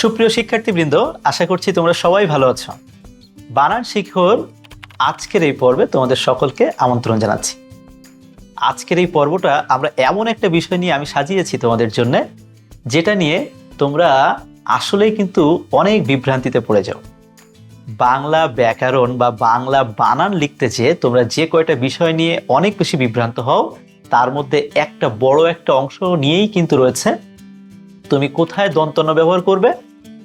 সুপ্রিয় শিক্ষার্থীবৃন্দ, আশা করছি তোমরা সবাই ভালো আছো। বানান শিখর আজকের এই পর্বে তোমাদের সকলকে আমন্ত্রণ জানাচ্ছি। আজকের এই পর্বটা আমরা এমন একটা বিষয় নিয়ে আমি সাজিয়েছি তোমাদের জন্য, যেটা নিয়ে তোমরা আসলেই কিন্তু অনেক বিভ্রান্তিতে পড়ে যাও। বাংলা ব্যাকরণ বা বাংলা বানান লিখতে চেয়ে তোমরা যে কয়টা বিষয় নিয়ে অনেক বেশি বিভ্রান্ত হও, তার মধ্যে একটা বড় একটা অংশ নিয়েই কিন্তু রয়েছে। তুমি কোথায় দন্তন্য ব্যবহার করবে?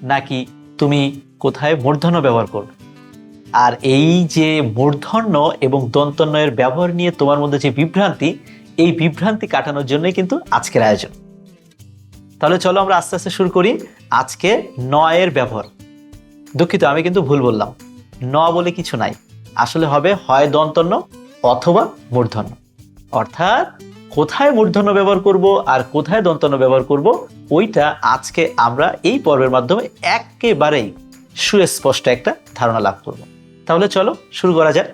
নাকি তুমি কোথায় মূর্ধন্য ব্যবহার করবে? আর এই যে মূর্ধন্য এবং দন্তন্বয়ের ব্যবহার নিয়ে তোমার মধ্যে যে বিভ্রান্তি, এই বিভ্রান্তি কাটানোর জন্যই কিন্তু আজকের আয়োজন। তাহলে চলো আমরা আস্তে আস্তে শুরু করি আজকে নয়ের ব্যবহার। দুঃখিত, আমি কিন্তু ভুল বললাম। ন বলে কিছু নাই। আসলে হবে হয় দন্তন্য অথবা মূর্ধন্য। অর্থাৎ কোথায় মূর্ধন্য ব্যবহার করব আর কোথায় দন্তন্য ব্যবহার করব, ওইটা আজকে আমরা এই পর্বের মাধ্যমে একেবারেই সুস্পষ্ট একটা ধারণা লাভ করব। তাহলে চলো শুরু করা যাক।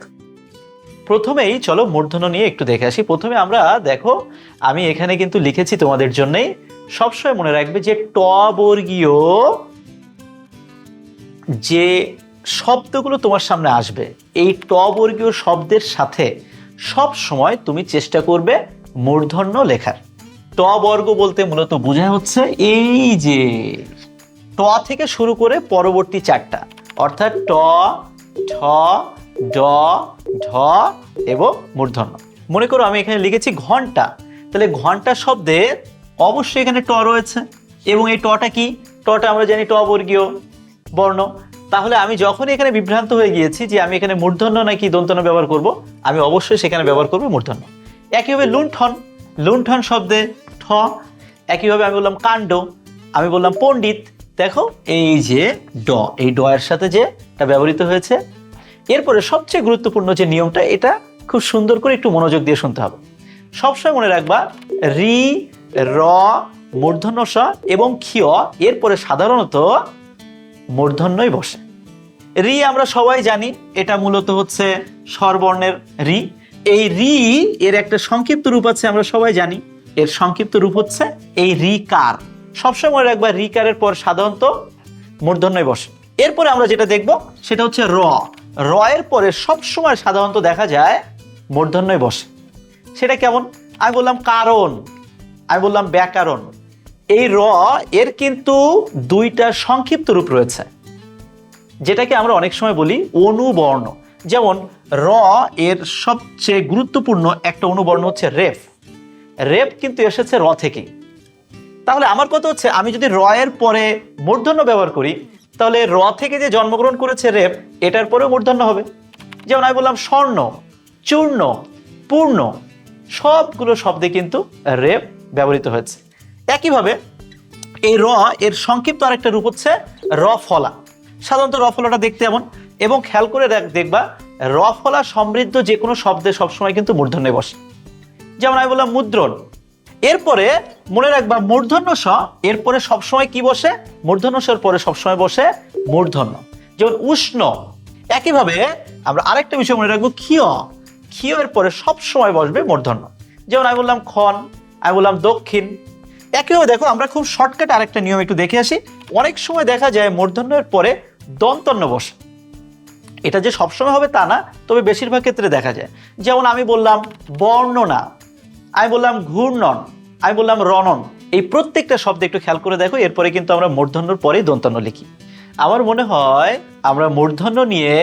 প্রথমেই চলো মূর্ধন্য নিয়ে একটু দেখে আসি। প্রথমে আমরা দেখো, আমি এখানে কিন্তু লিখেছি তোমাদের জন্যই, সবসময় মনে রাখবে যে ট বর্গীয় যে শব্দগুলো তোমার সামনে আসবে, এই ট বর্গীয় শব্দের সাথে সব সময় তুমি চেষ্টা করবে মূর্ধন্য লেখার। ট বর্গ বলতে মূলত বোঝায় হচ্ছে এই যে ট থেকে শুরু করে পরবর্তী চারটা, অর্থাৎ ট, ঠ, ড, ঢ এবং মূর্ধন্য। মনে করো আমি এখানে লিখেছি ঘণ্টা, তাহলে ঘণ্টা শব্দে অবশ্যই এখানে ট রয়েছে। এবং এই টটা কি? টটা আমরা জানি ট বর্গীয় বর্ণ। তাহলে আমি যখনই এখানে বিভ্রান্ত হয়ে গিয়েছি যে আমি এখানে মূর্ধন্য নাকি দন্তন্য ব্যবহার করব, আমি অবশ্যই সেখানে ব্যবহার করব মূর্ধন্য। একইভাবে লুণ্ঠন লুণ্ঠন শব্দে ঠ একইভাবে আমি বললাম কাণ্ড আমি বললাম পণ্ডিত। দেখো এই যে ড এই ড এর সাথে যে এটা ব্যবহৃত হয়েছে এরপরে সবচেয়ে গুরুত্বপূর্ণ যে নিয়মটা এটা খুব সুন্দর করে একটু মনোযোগ দিয়ে শুনতে হবে। সবসময় মনে রাখবা রি র মূর্ধন্য স এবং ক্ষিয় এরপরে সাধারণত মূর্ধন্যই বসে। রি আমরা সবাই জানি এটা মূলত হচ্ছে স্বরবর্ণের রি। এই রি এর একটা সংক্ষিপ্ত রূপ আছে, আমরা সবাই জানি। এর সংক্ষিপ্ত রূপ হচ্ছে এই রি কার। সবসময় রাখবা রি কারের পর সাধারণত মূর্ধন্যই বসে। এরপরে আমরা যেটা দেখব, সেটা হচ্ছে র। র এর পরে সবসময় সাধারণত দেখা যায় মূর্ধন্যই বসে। সেটা কেমন? আমি বললাম কারণ। আমি বললাম ব্যাকরণ। এই র এর কিন্তু দুইটা সংক্ষিপ্ত রূপ রয়েছে। যেটাকে আমরা অনেক সময় বলি অনুবর্ণ। যেমন, র এর সবচেয়ে গুরুত্বপূর্ণ একটা অনুবর্ণ হচ্ছে রেফ। রেফ কিন্তু এসেছে র থেকেই। তাহলে আমার কথা হচ্ছে, আমি যদি র এর পরে মূর্ধন্য ব্যবহার করি, তাহলে র থেকে যে জন্মগ্রহণ করেছে রেফ, এটার পরেও মূর্ধন্য হবে। যেমন আমি বললাম, স্বর্ণ, চূর্ণ, পূর্ণ, সবগুলো শব্দে কিন্তু রেপ ব্যবহৃত হয়েছে। একইভাবে, এই র এর সংক্ষিপ্ত আরেকটা রূপ হচ্ছে র ফলা। সাধারণত র ফলাটা দেখতে এমন এবং খেয়াল করে দেখ- দেখবা, র ফলা সমৃদ্ধ যে কোনো শব্দে সবসময় কিন্তু মূর্ধন্যে বসে। যেমন আমি বললাম মুদ্রণ। এরপরে মনে রাখবা, মূর্ধন্য স, এরপরে সবসময় কি বসে? মূর্ধন্য সর পরে সবসময় বসে মূর্ধন্য। যেমন উষ্ণ, একইভাবে আমরা আরেকটা বিষয় মনে রাখব, ক্ষীয়। ক্ষীয় এর পরে সবসময় বসবে মূর্ধন্য। যেমন আমি বললাম খন আমি বললাম দক্ষিণ। একইভাবে দেখো, আমরা খুব শর্টকাট আরেকটা নিয়ম একটু দেখে আসি। অনেক সময় দেখা যায় মূর্ধন্যের পরে দন্তন্য বসে। এটা যে সবসময় হবে তা না, তবে বেশিরভাগ ক্ষেত্রে দেখা যায়। যেমন আমি বললাম বর্ণনা, আমি বললাম ঘূর্ণন, আমি বললাম রণন, এই প্রত্যেকটা শব্দ একটু খেয়াল করে দেখো, এরপরে কিন্তু আমরা মূর্ধন্যর পরেই দন্তন্য লিখি। আমার মনে হয় আমরা মূর্ধন্য নিয়ে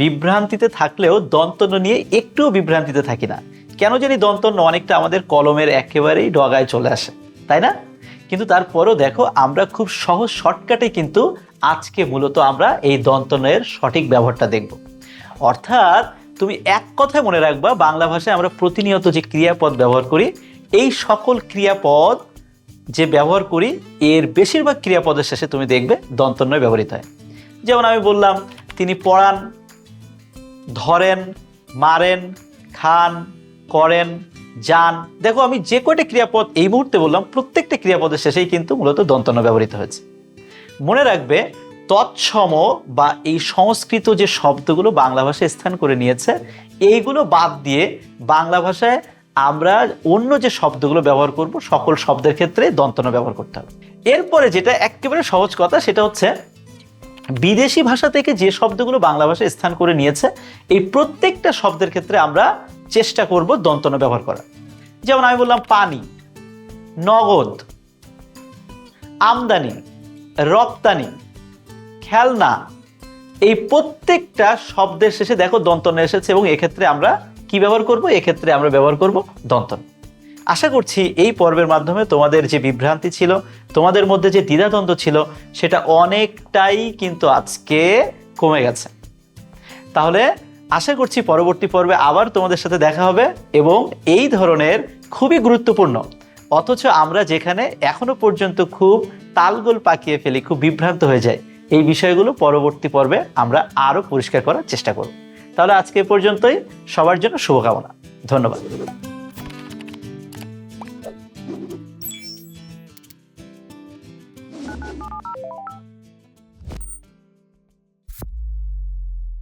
বিভ্রান্তিতে থাকলেও দন্তন্য নিয়ে একটুও বিভ্রান্তিতে থাকি না। কেন জানি দন্তন্য অনেকটা আমাদের কলমের একেবারেই ডগায় চলে আসে, তাই না? কিন্তু তারপরেও দেখো, আমরা খুব সহজ শর্টকাটে কিন্তু আজকে মূলত আমরা এই দন্তনয়ের সঠিক ব্যবহারটা দেখব। অর্থাৎ তুমি এক কথায় মনে রাখবা, বাংলা ভাষায় আমরা প্রতিনিয়ত যে ক্রিয়াপদ ব্যবহার করি, এই সকল ক্রিয়াপদ যে ব্যবহার করি, এর বেশিরভাগ ক্রিয়াপদের শেষে তুমি দেখবে দন্তন্বয় ব্যবহৃত হয়। যেমন আমি বললাম, তিনি পড়ান, ধরেন, মারেন, খান, করেন যান। দেখো, আমি যে কয়টা ক্রিয়াপদ এই মুহূর্তে বললাম, প্রত্যেকটা ক্রিয়াপদের শেষেই কিন্তু মূলত দন্তন্য ব্যবহৃত হয়েছে। মনে রাখবে, তৎসম বা এই সংস্কৃত যে শব্দগুলো বাংলা ভাষায় স্থান করে নিয়েছে, এইগুলো বাদ দিয়ে বাংলা ভাষায় আমরা অন্য যে শব্দগুলো ব্যবহার করব, সকল শব্দের ক্ষেত্রে দন্তন ব্যবহার করতে হবে। এরপরে যেটা একেবারে সহজ কথা, সেটা হচ্ছে, বিদেশি ভাষা থেকে যে শব্দগুলো বাংলা ভাষায় স্থান করে নিয়েছে, এই প্রত্যেকটা শব্দের ক্ষেত্রে আমরা চেষ্টা করব দন্তন ব্যবহার করা যেমন আমি বললাম পানি, নগদ, আমদানি, রপ্তানি, খেলনা, এই প্রত্যেকটা শব্দের শেষে দেখো দন্তন এসেছে এবং এক্ষেত্রে আমরা কি ব্যবহার করব? এক্ষেত্রে আমরা ব্যবহার করব দন্তন। আশা করছি এই পর্বের মাধ্যমে তোমাদের যে বিভ্রান্তি ছিল, তোমাদের মধ্যে যে দ্বিধাদ্বন্দ্ব ছিল, সেটা অনেকটাই কিন্তু আজকে কমে গেছে। তাহলে আশা করছি পরবর্তী পর্বে আবার তোমাদের সাথে দেখা হবে এবং এই ধরনের খুবই গুরুত্বপূর্ণ, অথচ আমরা যেখানে এখনও পর্যন্ত খুব তালগোল পাকিয়ে ফেলি, খুব বিভ্রান্ত হয়ে যায় এই বিষয়গুলো পরবর্তী পর্বে আমরা আরও পরিষ্কার করার চেষ্টা করব। তাহলে আজকে পর্যন্তই, সবার জন্য শুভকামনা। ধন্যবাদ।